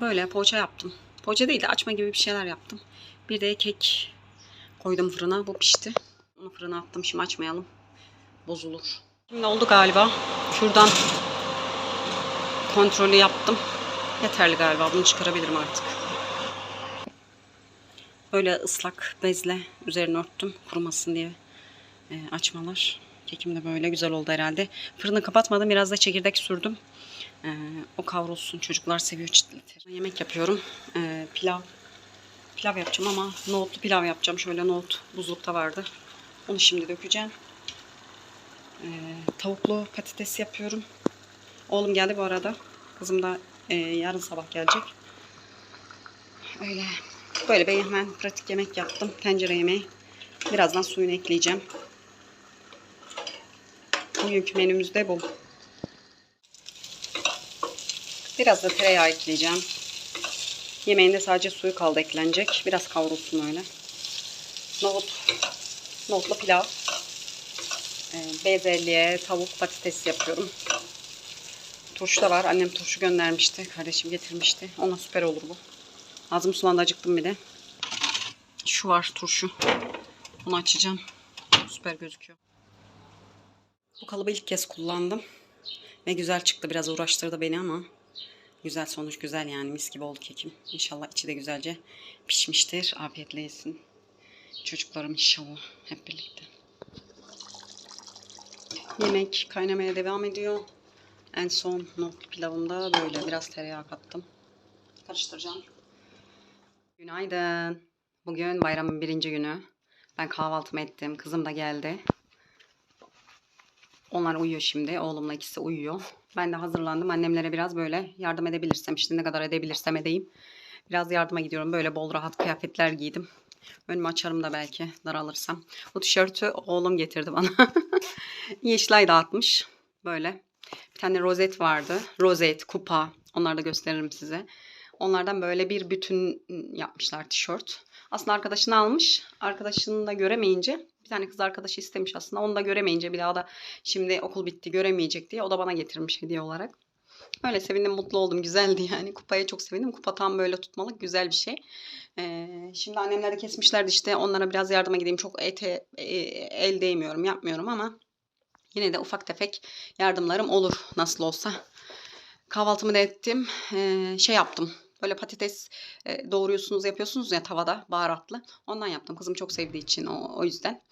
Böyle poğaça yaptım. Poğaça değil de açma gibi bir şeyler yaptım. Bir de kek koydum fırına. Bu pişti. Onu fırına attım. Şimdi açmayalım. Bozulur. Şimdi oldu galiba. Şuradan kontrolü yaptım. Yeterli galiba. Bunu çıkarabilirim artık. Böyle ıslak bezle üzerine örttüm kurumasın diye e, açmalar. Kekim de böyle güzel oldu herhalde. Fırını kapatmadım. Biraz da çekirdek sürdüm. E, o kavrulsun. Çocuklar seviyor çıtlatır. Yemek yapıyorum. E, pilav. Pilav yapacağım ama nohutlu pilav yapacağım. Şöyle nohut buzlukta vardı. Onu şimdi dökeceğim. E, tavuklu patates yapıyorum. Oğlum geldi bu arada. Kızım da e, yarın sabah gelecek. Öyle. Böyle bir hemen pratik yemek yaptım. Tencere yemeği. Birazdan suyunu ekleyeceğim. Bugünkü menümüz de bu. Biraz da tereyağı ekleyeceğim. Yemeğinde sadece suyu kaldı eklenecek. Biraz kavrulsun öyle. Nohut. Nohutlu pilav. Ee, bezelye, tavuk, patates yapıyorum. Turşu da var. Annem turşu göndermişti. Kardeşim getirmişti. Ona süper olur bu. Ağzım sulandı acıktım bir de. Şu var turşu. Bunu açacağım. Süper gözüküyor. Bu kalıbı ilk kez kullandım. Ve güzel çıktı. Biraz uğraştırdı beni ama güzel sonuç güzel yani. Mis gibi oldu kekim. İnşallah içi de güzelce pişmiştir. Afiyetle yesin. Çocuklarım inşallah hep birlikte. Yemek kaynamaya devam ediyor. En son nohutlu pilavımda böyle biraz tereyağı kattım. Karıştıracağım. Günaydın. Bugün bayramın birinci günü. Ben kahvaltımı ettim. Kızım da geldi. Onlar uyuyor şimdi. Oğlumla ikisi uyuyor. Ben de hazırlandım. Annemlere biraz böyle yardım edebilirsem işte ne kadar edebilirsem edeyim. Biraz yardıma gidiyorum. Böyle bol rahat kıyafetler giydim. Önümü açarım da belki daralırsam. Bu tişörtü oğlum getirdi bana. Yeşilay dağıtmış. Böyle. Bir tane rozet vardı. Rozet, kupa. Onları da gösteririm size. Onlardan böyle bir bütün yapmışlar tişört. Aslında arkadaşını almış. Arkadaşını da göremeyince bir tane kız arkadaşı istemiş aslında. Onu da göremeyince bir daha da şimdi okul bitti göremeyecek diye o da bana getirmiş hediye olarak. Öyle sevindim, mutlu oldum. Güzeldi yani. Kupaya çok sevindim. Kupa tam böyle tutmalık güzel bir şey. Ee, şimdi annemler de kesmişlerdi işte. Onlara biraz yardıma gideyim. Çok ete e, el değmiyorum, yapmıyorum ama yine de ufak tefek yardımlarım olur nasıl olsa. Kahvaltımı da ettim. Ee, şey yaptım. Böyle patates e, doğruyorsunuz yapıyorsunuz ya tavada baharatlı. Ondan yaptım. Kızım çok sevdiği için o, o yüzden.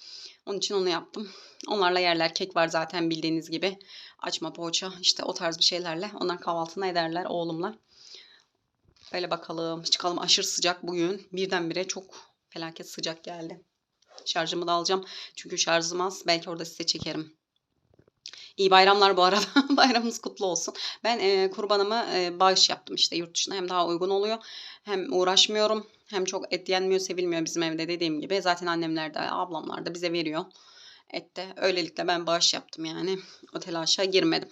Onun için onu yaptım. Onlarla yerler. Kek var zaten bildiğiniz gibi. Açma poğaça işte o tarz bir şeylerle. Onlar kahvaltını ederler oğlumla. Böyle bakalım. Çıkalım aşırı sıcak bugün. Birdenbire çok felaket sıcak geldi. Şarjımı da alacağım. Çünkü şarjım az. Belki orada size çekerim. İyi bayramlar bu arada. Bayramınız kutlu olsun. Ben e, kurbanımı e, bağış yaptım işte yurt dışına. Hem daha uygun oluyor. Hem uğraşmıyorum. Hem çok et yenmiyor, sevilmiyor bizim evde dediğim gibi. Zaten annemler de, ablamlar da bize veriyor. Et de. Öylelikle ben bağış yaptım yani. O telaşa girmedim.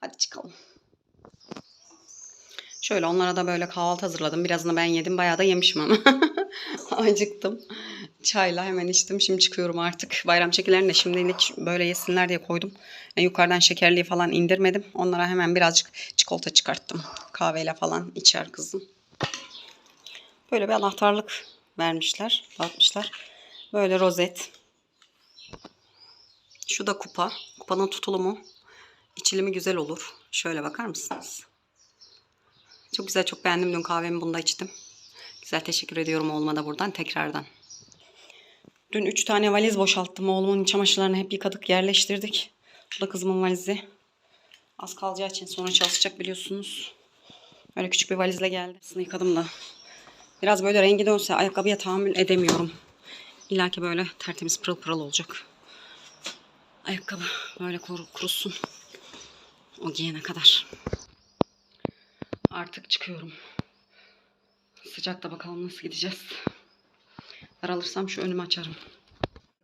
Hadi çıkalım. Şöyle onlara da böyle kahvaltı hazırladım. Birazını ben yedim. Bayağı da yemişim ama. Acıktım. Çayla hemen içtim. Şimdi çıkıyorum artık. Bayram çekilerini şimdilik böyle yesinler diye koydum. Yani yukarıdan şekerliği falan indirmedim. Onlara hemen birazcık çikolata çıkarttım. Kahveyle falan içer kızım. Böyle bir anahtarlık vermişler. Dağıtmışlar. Böyle rozet. Şu da kupa. Kupanın tutulumu. İçilimi güzel olur. Şöyle bakar mısınız? Çok güzel, çok beğendim. Dün kahvemi bunda içtim. Güzel, teşekkür ediyorum oğluma da buradan tekrardan. Dün üç tane valiz boşalttım. Oğlumun çamaşırlarını hep yıkadık, yerleştirdik. Bu da kızımın valizi. Az kalacağı için sonra çalışacak biliyorsunuz. Böyle küçük bir valizle geldi. Aslında yıkadım da. Biraz böyle rengi dönse ayakkabıya tahammül edemiyorum. İlla ki böyle tertemiz pırıl pırıl olacak. Ayakkabı böyle kuru, kurusun. O giyene kadar. Artık çıkıyorum. Sıcakta bakalım nasıl gideceğiz. Daralırsam şu önümü açarım.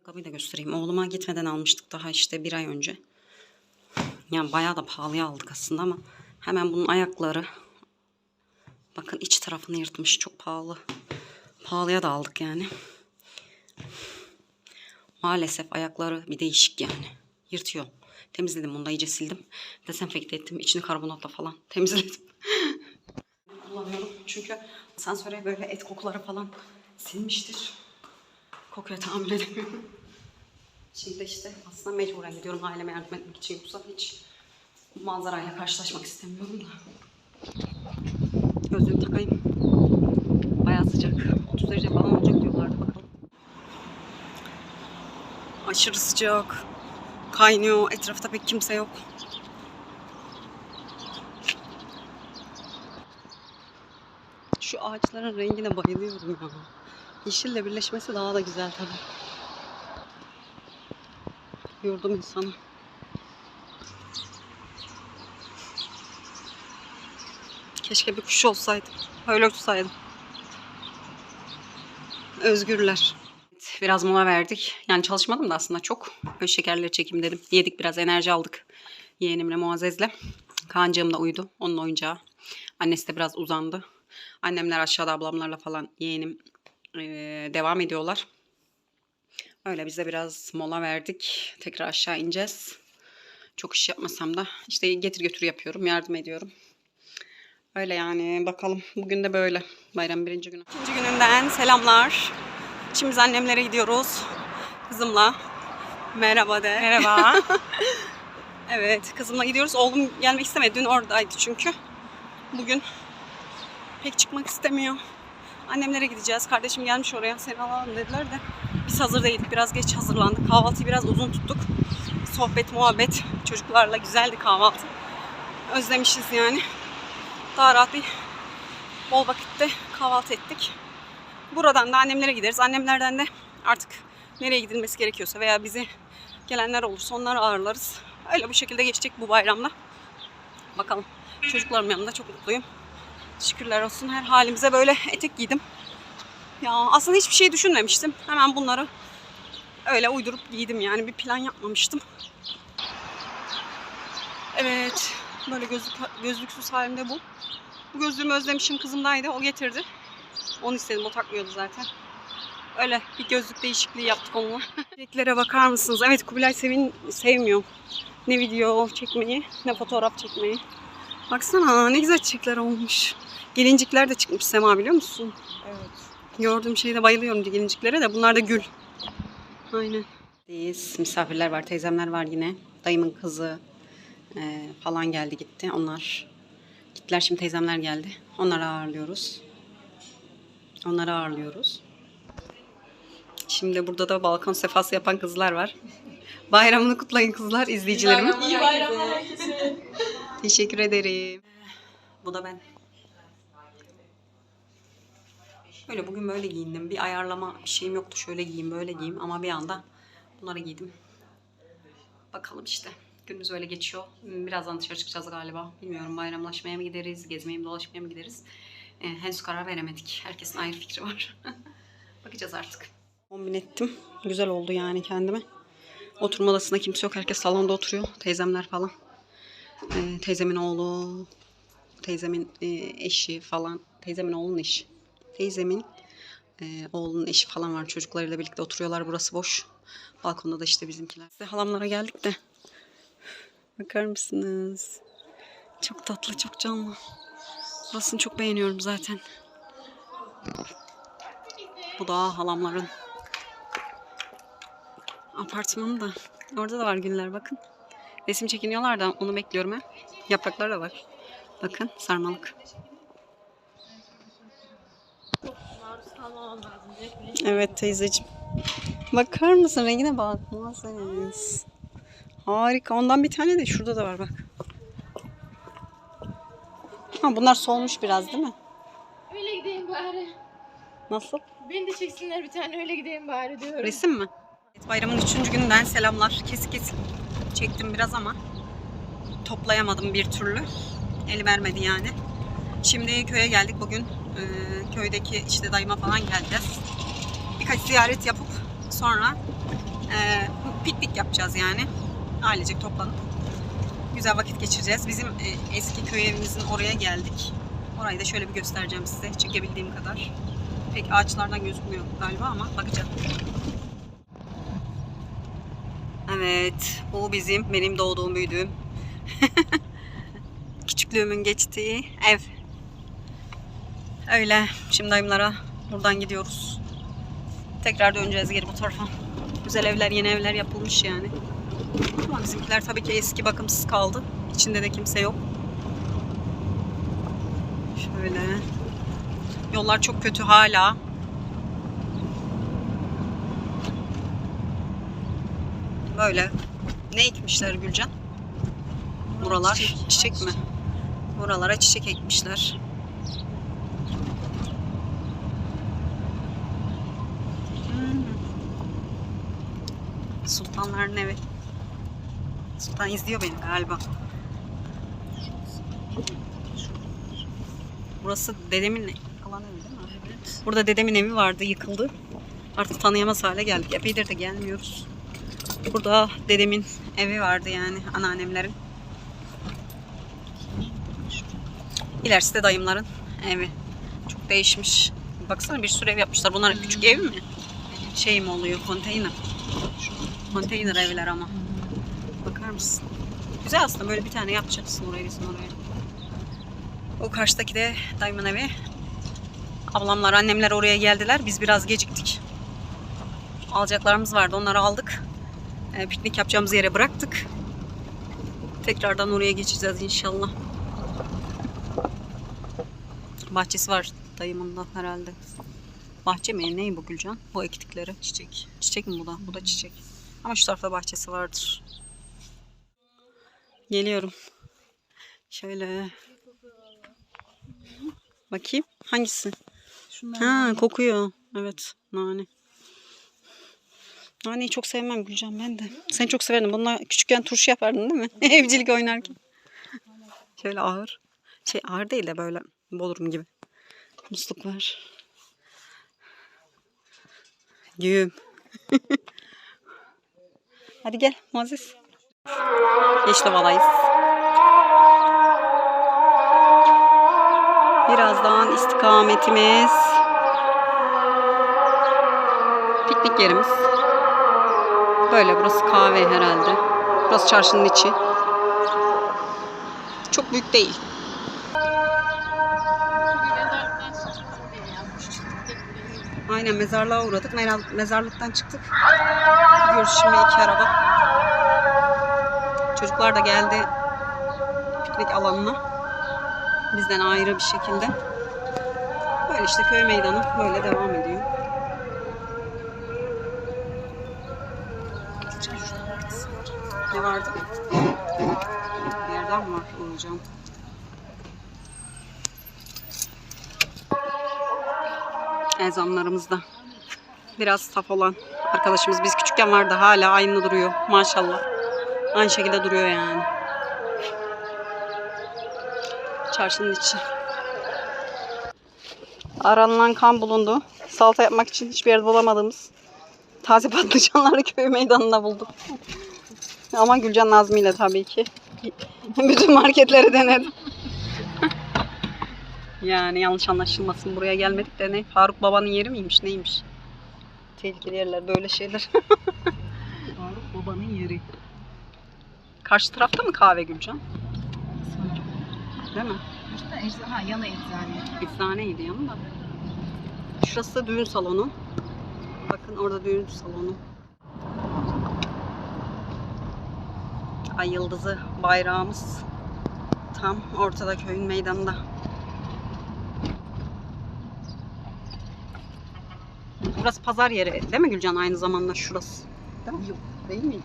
Ayakkabıyı da göstereyim. Oğluma gitmeden almıştık daha işte bir ay önce. Yani bayağı da pahalıya aldık aslında ama hemen bunun ayakları bakın iç tarafını yırtmış. Çok pahalı. Pahalıya da aldık yani. Maalesef ayakları bir değişik yani. Yırtıyor. Temizledim bunu da iyice sildim. Desenfekte ettim. İçini karbonatla falan temizledim. kullanıyorum. Çünkü asansöre böyle et kokuları falan sinmiştir. Kokuya tahammül edemiyorum. Şimdi işte aslında mecburen gidiyorum aileme yardım etmek için. Yoksa hiç bu manzarayla karşılaşmak istemiyorum da. Gözlüğümü takayım. Bayağı sıcak. 30 derece falan olacak diyorlardı bakalım. Aşırı sıcak. Kaynıyor. Etrafta pek kimse yok. Şu ağaçların rengine bayılıyorum ya. Yeşille birleşmesi daha da güzel tabii. Yordum insanı. Keşke bir kuş olsaydım. Öyle uçsaydım. Özgürler. Biraz mola verdik. Yani çalışmadım da aslında çok. Böyle şekerleri çekeyim dedim. Yedik biraz enerji aldık. Yeğenimle Muazzez'le. Kaan'cığım da uyudu. Onun oyuncağı. Annesi de biraz uzandı. Annemler aşağıda ablamlarla falan yeğenim devam ediyorlar. Öyle biz de biraz mola verdik. Tekrar aşağı ineceğiz. Çok iş yapmasam da işte getir götür yapıyorum. Yardım ediyorum. Öyle yani bakalım. Bugün de böyle. Bayram birinci günü. İkinci gününden selamlar. Şimdi biz annemlere gidiyoruz. Kızımla. Merhaba de. Merhaba. Evet kızımla gidiyoruz. Oğlum gelmek istemedi. Dün oradaydı çünkü. Bugün pek çıkmak istemiyor. Annemlere gideceğiz. Kardeşim gelmiş oraya. Seni alalım dediler de. Biz hazır değildik. Biraz geç hazırlandık. Kahvaltıyı biraz uzun tuttuk. Sohbet, muhabbet. Çocuklarla güzeldi kahvaltı. Özlemişiz yani. Daha rahat bir bol vakitte kahvaltı ettik. Buradan da annemlere gideriz. Annemlerden de artık nereye gidilmesi gerekiyorsa veya bizi gelenler olursa onları ağırlarız. Öyle bu şekilde geçecek bu bayramda. Bakalım. Çocuklarım yanında çok mutluyum. Şükürler olsun her halimize böyle etek giydim. Ya aslında hiçbir şey düşünmemiştim. Hemen bunları öyle uydurup giydim yani bir plan yapmamıştım. Evet. Böyle gözlük, gözlüksüz halimde bu. Bu gözlüğümü özlemişim kızımdaydı. O getirdi. Onu istedim. O takmıyordu zaten. Öyle bir gözlük değişikliği yaptık onunla. Renklere bakar mısınız? Evet Kubilay sevin, sevmiyor. Ne video çekmeyi ne fotoğraf çekmeyi. Baksana ne güzel çiçekler olmuş. Gelincikler de çıkmış Sema biliyor musun? evet. Gördüğüm şeyde bayılıyorum gelinciklere de bunlar da gül. Aynen. Biz misafirler var, teyzemler var yine. Dayımın kızı e, falan geldi gitti. Onlar gittiler şimdi teyzemler geldi. Onları ağırlıyoruz. Onları ağırlıyoruz. Şimdi burada da balkon sefası yapan kızlar var. Bayramını kutlayın kızlar izleyicilerimin. İyi bayramlar. Teşekkür ederim. Bu da ben. Böyle bugün böyle giyindim. Bir ayarlama bir şeyim yoktu. Şöyle giyeyim, böyle giyeyim ama bir anda bunları giydim. Bakalım işte. Günümüz öyle geçiyor. Birazdan dışarı çıkacağız galiba. Bilmiyorum bayramlaşmaya mı gideriz, gezmeye mi dolaşmaya mı gideriz? Ee, henüz karar veremedik. Herkesin ayrı fikri var. Bakacağız artık. Kombin ettim. Güzel oldu yani kendime. Oturma odasında kimse yok. Herkes salonda oturuyor. Teyzemler falan. Ee, teyzemin oğlu, teyzemin e, eşi falan. Teyzemin oğlunun eşi. Teyzemin e, oğlunun eşi falan var. Çocuklarıyla birlikte oturuyorlar. Burası boş. Balkonda da işte bizimkiler. İşte halamlara geldik de. Bakar mısınız? Çok tatlı, çok canlı. Burasını çok beğeniyorum zaten. Bu da halamların apartmanı da. Orada da var güller bakın. Resim çekiniyorlar da onu bekliyorum ha. Yapraklar da var. Bakın sarmalık. Kalmamam lazım. Evet teyzeciğim. Bakar mısın rengine bak. Muazzez. Harika. Ondan bir tane de şurada da var bak. Ha bunlar solmuş biraz değil mi? Öyle gideyim bari. Nasıl? Beni de çeksinler bir tane öyle gideyim bari diyorum. Resim mi? Evet, bayramın üçüncü gününden selamlar. Kesik kesik çektim biraz ama toplayamadım bir türlü. El vermedi yani. Şimdi köye geldik bugün. Ee, köydeki işte dayıma falan geleceğiz. Birkaç ziyaret yapıp sonra e, piknik yapacağız yani. Ailecek toplanıp. Güzel vakit geçireceğiz. Bizim e, eski köy evimizin oraya geldik. Orayı da şöyle bir göstereceğim size çekebildiğim kadar. Pek ağaçlardan gözükmüyor galiba ama bakacağım. Evet, bu bizim, benim doğduğum, büyüdüğüm, küçüklüğümün geçtiği ev. Öyle. Şimdi dayımlara buradan gidiyoruz. Tekrar döneceğiz geri bu tarafa. Güzel evler, yeni evler yapılmış yani. Ama bizimkiler tabii ki eski bakımsız kaldı. İçinde de kimse yok. Şöyle. Yollar çok kötü hala. Böyle. Ne ekmişler Gülcan? Buralar çiçek, mi? Buralara çiçek ekmişler. Hmm. Sultanların evi. Sultan izliyor beni galiba. Burası dedemin kalan evi değil mi? Evet. Burada dedemin evi vardı, yıkıldı. Artık tanıyamaz hale geldik. Epeydir de gelmiyoruz. Burada dedemin evi vardı yani, anneannemlerin. İlerisi de dayımların evi. Çok değişmiş. Baksana bir sürü ev yapmışlar. Bunlar küçük ev mi? Şey mi oluyor? Konteyner. Konteyner evler ama. Bakar mısın? Güzel aslında böyle bir tane yapacaksın oraya bizim oraya. O karşıdaki de dayımın evi. Ablamlar, annemler oraya geldiler. Biz biraz geciktik. Alacaklarımız vardı. Onları aldık. E, piknik yapacağımız yere bıraktık. Tekrardan oraya geçeceğiz inşallah. Bahçesi var dayımın da herhalde. Bahçe mi? Ney bu Gülcan? Bu ektikleri. Çiçek. Çiçek mi bu da? Bu da çiçek. Ama şu tarafta bahçesi vardır. Geliyorum. Şöyle. Bakayım. Hangisi? Şunlar Ha kokuyor. Evet. Nane. Naneyi çok sevmem Gülcan ben de. Sen çok severdin. Bununla küçükken turşu yapardın değil mi? Evcilik oynarken. Şöyle ağır. Şey ağır değil de böyle Bodrum gibi. Musluk var. Güğüm. Hadi gel Muazzez. Yeşilova'dayız. Birazdan istikametimiz piknik yerimiz. Böyle burası kahve herhalde. Burası çarşının içi. Çok büyük değil. Aynen mezarlığa uğradık. Mezarlıktan çıktık. Gidiyoruz şimdi iki araba. Çocuklar da geldi piknik alanına. Bizden ayrı bir şekilde. Böyle işte köy meydanı böyle devam ediyor. Ne vardı? Bir yerden mi var Uğurcan? Ezanlarımızda. Biraz saf olan arkadaşımız biz küçükken vardı hala aynı duruyor maşallah. Aynı şekilde duruyor yani. Çarşının içi. Aranılan kan bulundu. Salata yapmak için hiçbir yerde bulamadığımız taze patlıcanları köy meydanında bulduk. Ama Gülcan Nazmi ile tabii ki. Bütün marketleri denedim. yani yanlış anlaşılmasın. Buraya gelmedik de ne? Faruk babanın yeri miymiş? Neymiş? Tehlikeli yerler böyle şeyler. Faruk babanın yeri. Karşı tarafta mı kahve Gülcan? Değil mi? İşte eczane, yana eczane. Eczaneydi yanında. Şurası da düğün salonu. Bakın orada düğün salonu. Ay yıldızı bayrağımız tam ortada köyün meydanında. Burası pazar yeri değil mi Gülcan aynı zamanda şurası? Değil mi? Yok. Değil miydi?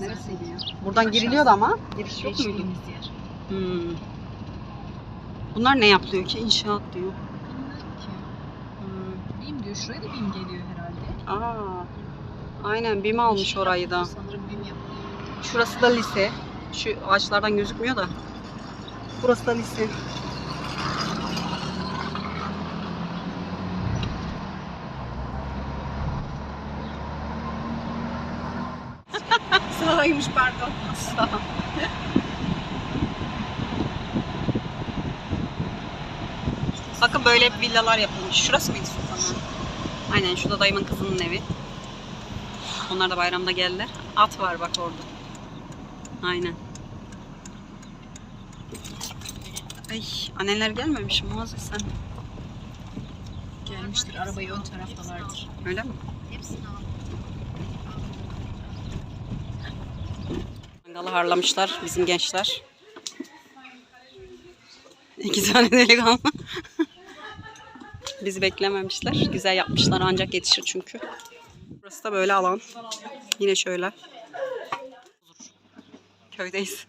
Neresiydi ya? Buradan giriliyordu ama giriş yok muydu? Yer. Hmm. Bunlar ne yapılıyor ki? İnşaat diyor. Hmm. BİM diyor. Şuraya da BİM geliyor herhalde. Aa, aynen BİM almış orayı da. Sanırım BİM yapıyor. Şurası da lise. Şu ağaçlardan gözükmüyor da. Burası da lise. Sağıymış pardon. Bakın böyle villalar yapılmış. Şurası mıydı Sultan'ın? Aynen şurada dayımın kızının evi. Onlar da bayramda geldiler. At var bak orada. Aynen. Ay anneler gelmemiş Muazzez sen. Gelmiştir. Arabayı ön taraftalardır. Öyle mi? Hepsini al. Mangalı harlamışlar bizim gençler. İki tane delikanlı. Bizi beklememişler. Güzel yapmışlar ancak yetişir çünkü. Burası da böyle alan. Yine şöyle. Köydeyiz.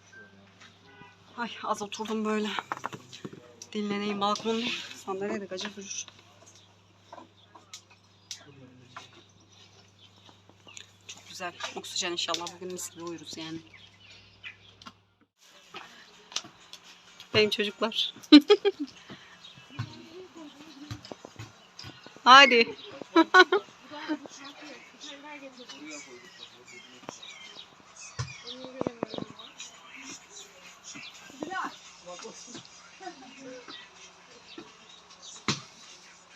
Ay az oturdum böyle. Dinleneyim balkonda. Sandalyede gacır durur. Çok güzel. Oksijen inşallah bugün mis gibi uyuruz yani. Benim çocuklar. Hadi.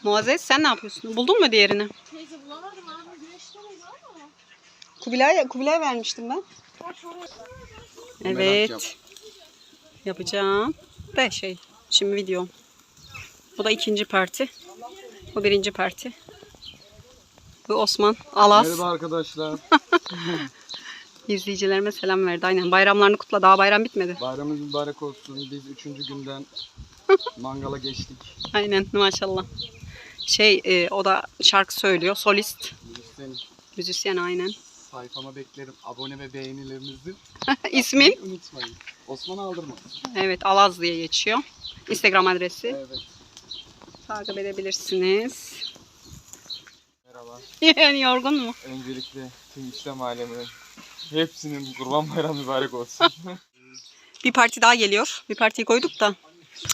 Muazzez sen ne yapıyorsun? Buldun mu diğerini? Teyze bulamadım abi güneşte miydi ama. Kubilay, Kubilay vermiştim ben. Evet. Yapacağım. De şey, şimdi video. Bu da ikinci parti. Bu birinci parti. Bu Osman Alas. Merhaba arkadaşlar. İzleyicilerime selam verdi. Aynen bayramlarını kutla. Daha bayram bitmedi. Bayramınız mübarek olsun. Biz üçüncü günden mangala geçtik. Aynen maşallah. Şey e, o da şarkı söylüyor. Solist. Lütfen Müzisyen aynen. Sayfama beklerim. Abone ve beğenilerinizi İsmin? unutmayın. Osman Aldırma. Evet Alaz diye geçiyor. Instagram adresi. Evet. Takip edebilirsiniz. Merhaba. Yani yorgun mu? Öncelikle tüm İslam aleminin hepsinin kurban bayramı mübarek olsun. Bir parti daha geliyor. Bir partiyi koyduk da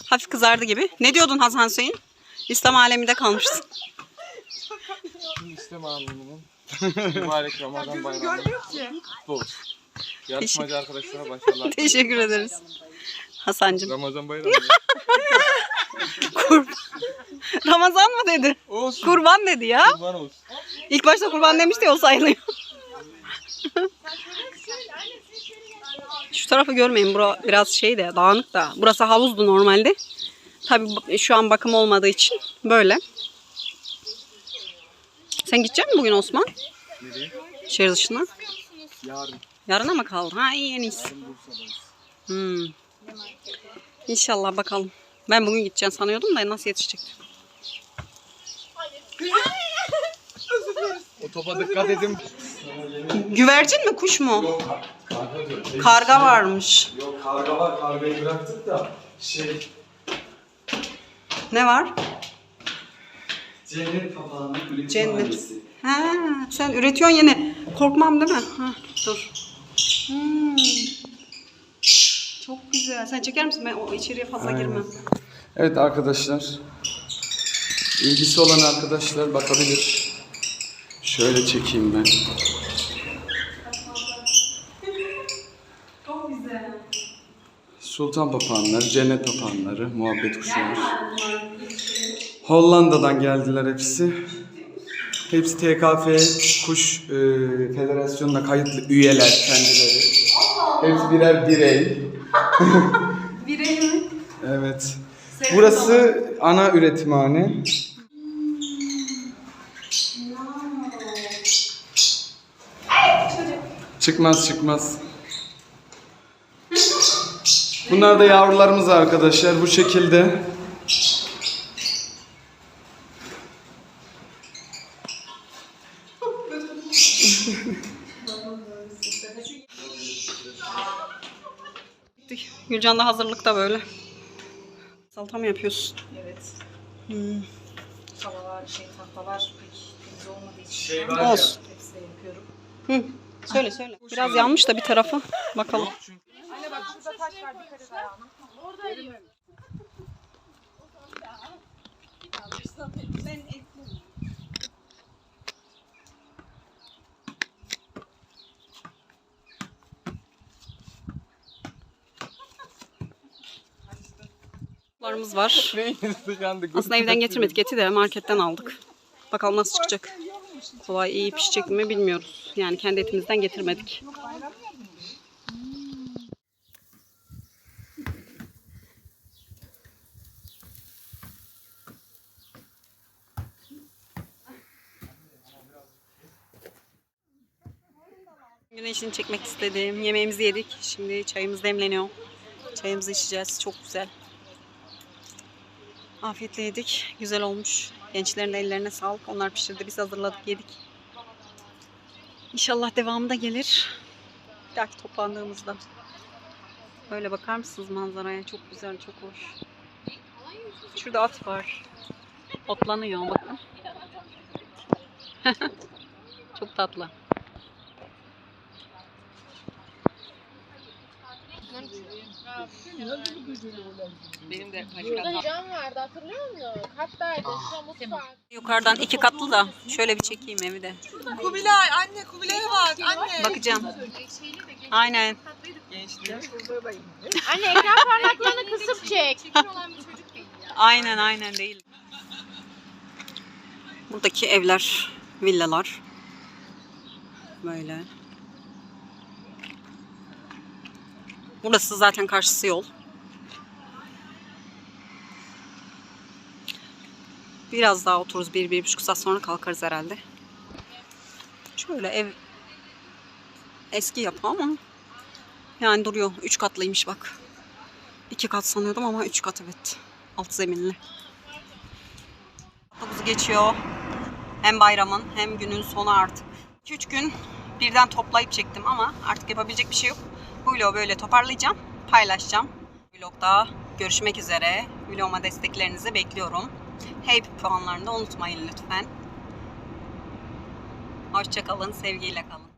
hafif kızardı gibi. Ne diyordun Hasan Hüseyin? İslam aleminde kalmışsın. tüm İslam aleminin mübarek Ramazan bayramı kutlu olsun. Yarışmacı arkadaşlara başarılar. Teşekkür ederiz. Hasancığım. Ramazan bayramı. Kurban. Ramazan mı dedi? olsun. Kurban dedi ya. Kurban olsun. İlk başta kurban demişti ya o sayılıyor. Şu tarafı görmeyin. Bura biraz şey de dağınık da. Burası havuzdu normalde. Tabii şu an bakım olmadığı için böyle. Sen gidecek misin bugün Osman? Nereye? Şehir dışına. Yarın. Yarına mı kaldı? Ha iyi en iyisi. Yarın Bursa'dayız. Hmm. İnşallah bakalım. Ben bugün gideceğim sanıyordum da nasıl yetişecek? O topa dikkat edin. Güvercin mi kuş mu? Karga varmış. Yok karga var. Kargayı bıraktık da şey Ne var? Cennet papağanı üretim Cennet. ailesi. Ha, sen üretiyorsun yine. Korkmam değil mi? Ha, dur. Hmm. Çok güzel. Sen çeker misin? Ben o içeriye fazla girmem. Evet arkadaşlar. İlgisi olan arkadaşlar bakabilir. Şöyle çekeyim ben. Çok güzel. Sultan papağanları, cennet papağanları, muhabbet kuşları. Hollanda'dan geldiler hepsi. Hepsi TKF Kuş e, Federasyonu'na kayıtlı üyeler kendileri. Hepsi birer birey. Birey mi? Evet. Burası ana üretimhane. Çıkmaz çıkmaz. Bunlar da yavrularımız arkadaşlar bu şekilde. Gülcan da hazırlıkta böyle. Salata mı yapıyorsun? Evet. Hmm. Şey tahtalar pek temiz olmadığı için. Şey var ya. Olsun. Hepsini yapıyorum. Hı. Söyle söyle. Biraz yanmış da bir tarafı. Bakalım. Anne bak şurada taş var dikkat et ayağına. Larımız var. Aslında evden getirmedik eti de marketten aldık. Bakalım nasıl çıkacak. Kolay iyi pişecek mi bilmiyoruz. Yani kendi etimizden getirmedik. Güneşini çekmek istedim. Yemeğimizi yedik. Şimdi çayımız demleniyor. Çayımızı içeceğiz. Çok güzel. Afiyetle yedik. Güzel olmuş. Gençlerin de ellerine sağlık. Onlar pişirdi. Biz hazırladık yedik. İnşallah devamı da gelir. Bir dahaki toplandığımızda. Böyle bakar mısınız manzaraya? Çok güzel, çok hoş. Şurada at var. Otlanıyor bakın. çok tatlı. Benim de Burada cam vardı hatırlıyor musun? Kattaydı. Şu mutfak. Yukarıdan iki katlı da şöyle bir çekeyim evi de. Kubilay anne Kubilay'a bak anne. Bakacağım. Aynen. Anne ekran parlaklığını kısıp çek. Aynen aynen değil. Buradaki evler, villalar. Böyle. Burası zaten karşısı yol. Biraz daha otururuz. Bir, bir buçuk saat sonra kalkarız herhalde. Şöyle ev eski yapı ama yani duruyor. Üç katlıymış bak. İki kat sanıyordum ama üç kat evet. Alt zeminli. 9 geçiyor. Hem bayramın hem günün sonu artık. 2-3 gün birden toplayıp çektim ama artık yapabilecek bir şey yok. Bu vlogu böyle toparlayacağım, paylaşacağım. Vlogda görüşmek üzere. Vloguma desteklerinizi bekliyorum. Hey puanlarını da unutmayın lütfen. Hoşçakalın, sevgiyle kalın.